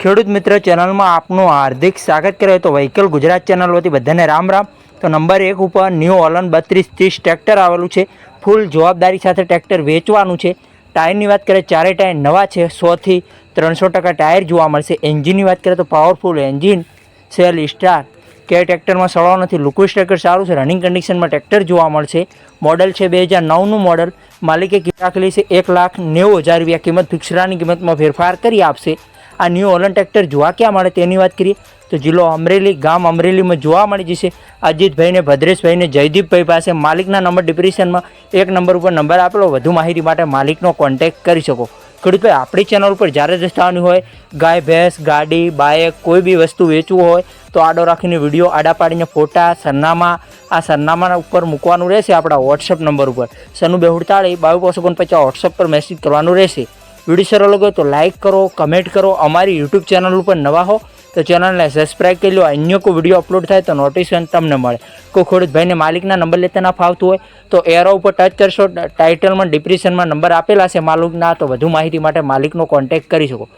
ખેડૂત મિત્ર ચેનલમાં આપનું હાર્દિક સ્વાગત કરે તો વ્હીકલ ગુજરાત ચેનલ વતી બધાને રામ રામ. તો નંબર એક ઉપર ન્યૂ ઓલન બત્રીસ ત્રીસ ટ્રેક્ટર આવેલું છે. ફૂલ જવાબદારી સાથે ટ્રેક્ટર વેચવાનું છે. ટાયરની વાત કરીએ, ચારે ટાયર નવા છે. સોથી ત્રણસો ટકા ટાયર જોવા મળશે. એન્જિનની વાત કરીએ તો પાવરફુલ એન્જિન સેલ સ્ટાર કે ટ્રેક્ટરમાં સળો નથી. લુકવિસ ટ્રેક્ટર સારું છે. રનિંગ કન્ડિશનમાં ટ્રેક્ટર જોવા મળશે. મોડલ છે બે હજાર નવનું મોડલ. માલિકે રાખેલી છે, એક લાખ નેવું હજાર રૂપિયા કિંમત. ફિક્સરાની કિંમતમાં ફેરફાર કરી આપશે. આ ન્યૂ ઓલન ટ્રેક્ટર જોવા ક્યાં મળે તેની વાત કરીએ તો જિલ્લો અમરેલી, ગામ અમરેલીમાં જોવા મળી જશે. અજીતભાઈને, ભદ્રેશભાઈને, જયદીપભાઈ પાસે માલિકના નંબર ડિપ્રેશનમાં એક નંબર ઉપર નંબર આપેલો. વધુ માહિતી માટે માલિકનો કોન્ટેક્ટ કરી શકો. ખેડૂતભાઈ, આપણી ચેનલ ઉપર જ્યારે જ હોય, ગાય, ભેંસ, ગાડી બાઇક કોઈ બી વસ્તુ વેચવું હોય, તો આડો રાખીને વીડિયો આડા પાડીને ફોટા, સરનામા, આ સરનામાના ઉપર મૂકવાનું રહેશે આપણા વોટ્સઅપ નંબર ઉપર. સનુ બેહુડતાળી, બાવીસ પાંચસો પચાસ વોટ્સઅપ પર મેસેજ કરવાનું રહેશે. વીડિયો સારો લાગ્યો તો લાઇક કરો કમેન્ટ કરો. અમારી યુટ્યુબ ચેનલ ઉપર નવા હો તો ચેનલને સબસ્ક્રાઈબ કરી લો. અન્ય કોઈ વીડિયો અપલોડ થાય તો નોટિફિકેશન તમને મળે. કોઈ ખેડૂત ભાઈને માલિકના નંબર લેતા ફાવતું હોય તો એરો ઉપર ટચ કરશો. ટાઇટલમાં ડિપ્રેશનમાં નંબર આપેલા છે માલિકના, તો વધુ માહિતી માટે માલિકનો કોન્ટેક્ટ કરી શકો.